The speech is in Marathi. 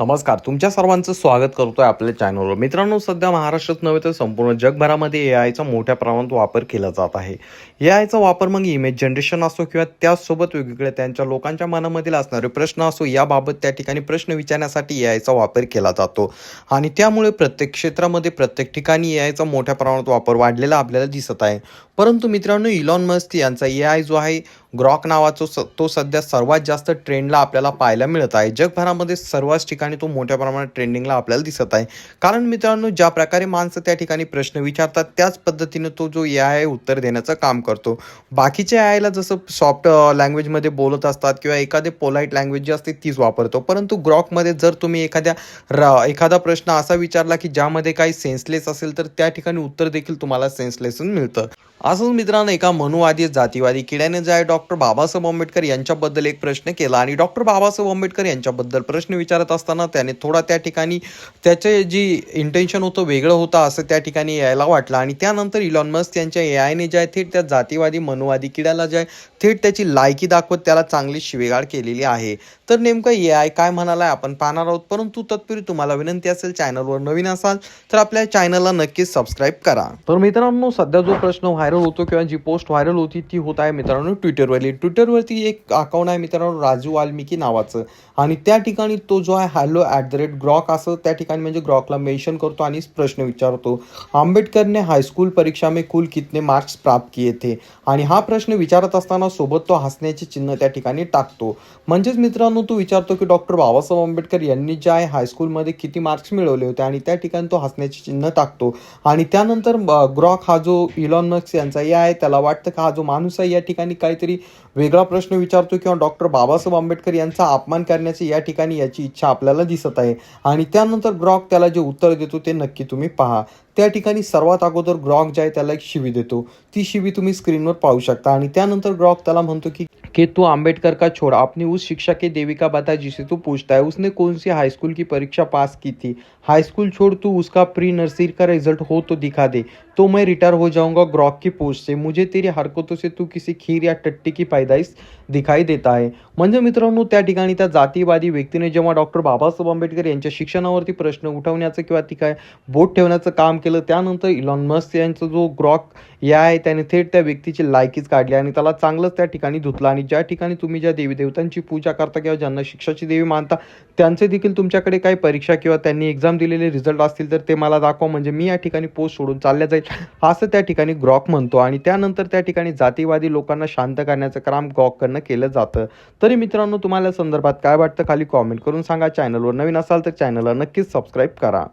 नमस्कार तुमच्या सर्वांचं स्वागत करतोय आपल्या चॅनलवर मित्रांनो सध्या महाराष्ट्रात नव्हे तर संपूर्ण जगभरामध्ये ए आयचा मोठ्या प्रमाणात वापर केला जात आहे. ए आयचा वापर मग इमेज जनरेशन असो किंवा त्याचसोबत वेगवेगळ्या त्यांच्या लोकांच्या मनामधील असणारे प्रश्न असो याबाबत त्या ठिकाणी प्रश्न विचारण्यासाठी ए आयचा वापर केला जातो. आणि त्यामुळे प्रत्येक क्षेत्रामध्ये प्रत्येक ठिकाणी ए आयचा मोठ्या प्रमाणात वापर वाढलेला आपल्याला दिसत आहे. परंतु मित्रांनो इलॉन मस्क यांचा ए आय जो आहे ग्रॉक नावाचा स तो सध्या सर्वात जास्त ट्रेंडला आपल्याला पाहायला मिळत आहे. जगभरामध्ये सर्वच ठिकाणी तो मोठ्या प्रमाणात ट्रेंडिंगला आपल्याला दिसत आहे. कारण मित्रांनो ज्या प्रकारे माणसं त्या ठिकाणी प्रश्न विचारतात त्याच पद्धतीने तो जो ए आय उत्तर देण्याचं काम करतो. बाकीचे आयला जसं सॉफ्ट लँग्वेजमध्ये बोलत असतात किंवा एखादे पोलाईट लँग्वेज जी असते तीच वापरतो. परंतु ग्रॉकमध्ये जर तुम्ही एखाद्या र एखादा प्रश्न असा विचारला की ज्यामध्ये काही सेन्सलेस असेल तर त्या ठिकाणी उत्तर देखील तुम्हाला सेन्सलेस मिळतं. असंच मित्रांनो एका मनुवादी जातीवादी किड्याने जे आहे डॉक्टर डॉक्टर बाबासाहेब आंबेडकर यांच्याबद्दल एक प्रश्न केला आणि डॉक्टर बाबासाहेब आंबेडकर यांच्याबद्दल प्रश्न विचारत असताना त्याने थोडा त्या ठिकाणी त्याचे जी इंटेन्शन होतं वेगळं होतं असं त्या ठिकाणी यायला वाटलं. आणि त्यानंतर इलॉन मस्क यांच्या ए आयने जे आहे थेट त्या जातीवादी मनुवादी किड्याला जे आहे थेट त्याची लायकी दाखवत त्याला चांगली शिवेगाळ केलेली आहे. तर नेमकं ए आय काय म्हणाला आहे आपण पाहणार आहोत. परंतु तत्पूर्वी तुम्हाला विनंती असेल चॅनलवर नवीन असाल तर आपल्या चॅनलला नक्कीच सबस्क्राईब करा. तर मित्रांनो सध्या जो प्रश्न व्हायरल होतो किंवा जी पोस्ट व्हायरल होती ती होत आहे मित्रांनो ट्विटर ट्विटरवरली. ट्विटरवरती एक अकाउंट आहे मित्रांनो राजू वाल्मिकी नावाचं. आणि त्या ठिकाणी तो जो आहे hello at the rate Grok असं त्या ठिकाणी म्हणजे ग्रॉकला मेन्शन करतो आणि प्रश्न विचारतो. आंबेडकरने हायस्कूल परीक्षा में कुल कितने मार्क्स प्राप्त किए थे? आणि हा प्रश्न विचारत असताना सोबत तो हसण्याचे चिन्ह त्या ठिकाणी टाकतो. म्हणजेच मित्रांनो तो विचारतो की डॉक्टर बाबासाहेब आंबेडकर यांनी जे आहे हायस्कूलमध्ये किती मार्क्स मिळवले होते? आणि त्या ठिकाणी तो हसण्याचे चिन्ह टाकतो. आणि त्यानंतर ग्रॉक हा जो इलॉन मक्स यांचा या आहे त्याला वाटतं का हा जो माणूस आहे या ठिकाणी काहीतरी वेगळा प्रश्न विचारतो किंवा डॉक्टर बाबासाहेब आंबेडकर यांचा अपमान करण्याची या ठिकाणी याची इच्छा आपल्याला दिसत आहे. आणि त्यानंतर ग्रॉक त्याला जे उत्तर देतो ते नक्की तुम्ही पहा. त्या ठिकाणी सर्वात अगोदर ग्रॉक जे आहे त्याला एक शिवी देतो. ती शिवी तुम्ही स्क्रीनवर पाहू शकता. आणि त्यानंतर ग्रॉक त्याला म्हणतो की कि तू आंबेडकर का छोड़। अपनी उस शिक्षा के देविका बता जिसे तू पूछता है उसने कौन सी हाई स्कूल की परीक्षा पास की थी? हाई स्कूल छोड़ तू उसका प्री नर्सरी का रिजल्ट हो तो दिखा दे। तो मैं रिटायर हो जाऊंगा ग्रॉक की पोस्ट से। मुझे तेरी हरकतों से तू किसी खीर या टट्टी की पैदाइश दिखाई देता आहे म्हणजे मित्रांनो त्या ठिकाणी त्या जातीवादी व्यक्तीने जेव्हा डॉक्टर बाबासाहेब आंबेडकर यांच्या शिक्षणावरती प्रश्न उठवण्याचं किंवा ती काय बोट ठेवण्याचं काम केलं त्यानंतर इलॉन मस्क यांचा जो ग्रॉक या आहे त्याने थेट त्या व्यक्तीची लायकीच काढली आणि त्याला चांगलंच त्या ठिकाणी धुतला आणि ज्या ठिकाणी तुम्ही ज्या देवी देवतांची पूजा करता किंवा ज्यांना शिक्षाची देवी मानता त्यांचे देखील तुमच्याकडे काही परीक्षा किंवा त्यांनी एक्झाम दिलेले रिझल्ट असतील तर ते मला दाखवा. म्हणजे मी या ठिकाणी पोस्ट सोडून चालल्या जाईल. असं त्या ठिकाणी ग्रॉक म्हणतो. आणि त्यानंतर त्या ठिकाणी जातीवादी लोकांना शांत करण्याचं काम ग्रॉककडनं केलं जातं. तरी मित्रांनो तुम्हाला संदर्भात काय वाटतं खाली कॉमेंट करून सांगा. चॅनलवर नवीन असाल तर चॅनलला नक्कीच सबस्क्राईब करा.